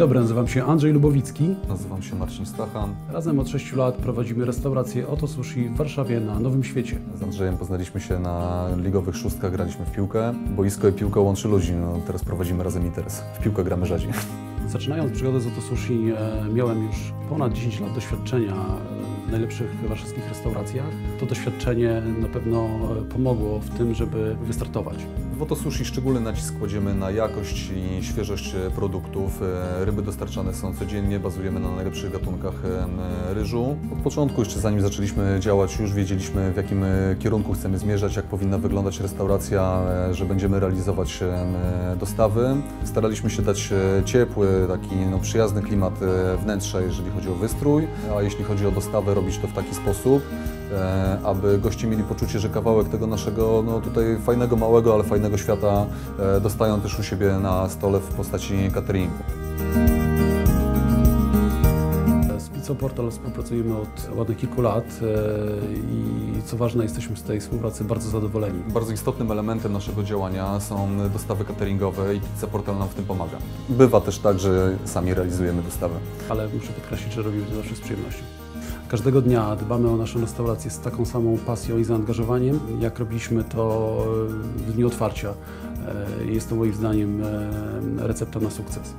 dobry, nazywam się Andrzej Lubowicki. Nazywam się Marcin Stachan. Razem od 6 lat prowadzimy restaurację Oto Sushi w Warszawie na Nowym Świecie. Z Andrzejem poznaliśmy się na ligowych szóstkach, graliśmy w piłkę. Boisko i piłka łączy ludzi, no teraz prowadzimy razem interes. W piłkę gramy rzadziej. Zaczynając przygodę z Oto Sushi e, miałem już ponad 10 lat doświadczenia w najlepszych warszawskich restauracjach. To doświadczenie na pewno e, pomogło w tym, żeby wystartować. W Oto Sushi szczególny nacisk kładziemy na jakość i świeżość e, produktów. Ryby dostarczane są codziennie, bazujemy na najlepszych gatunkach ryżu. Od początku, jeszcze zanim zaczęliśmy działać, już wiedzieliśmy w jakim kierunku chcemy zmierzać, jak powinna wyglądać restauracja, że będziemy realizować dostawy. Staraliśmy się dać ciepły, taki no, przyjazny klimat e, wnętrza, jeżeli chodzi o wystrój, a jeśli chodzi o dostawę, robić to w taki sposób, e, aby goście mieli poczucie, że kawałek tego naszego no, tutaj fajnego, małego, ale fajnego świata e, dostają też u siebie na stole w postaci cateringu. Pizzą Portal współpracujemy od ładnych kilku lat e, i co ważne, jesteśmy z tej współpracy bardzo zadowoleni. Bardzo istotnym elementem naszego działania są dostawy cateringowe i Pizza Portal nam w tym pomaga. Bywa też tak, że sami realizujemy dostawę. ale muszę podkreślić, że robimy to zawsze z przyjemnością. Każdego dnia dbamy o naszą restaurację z taką samą pasją i zaangażowaniem, jak robiliśmy to w dniu otwarcia. E, Jest to moim zdaniem e, recepta na sukces.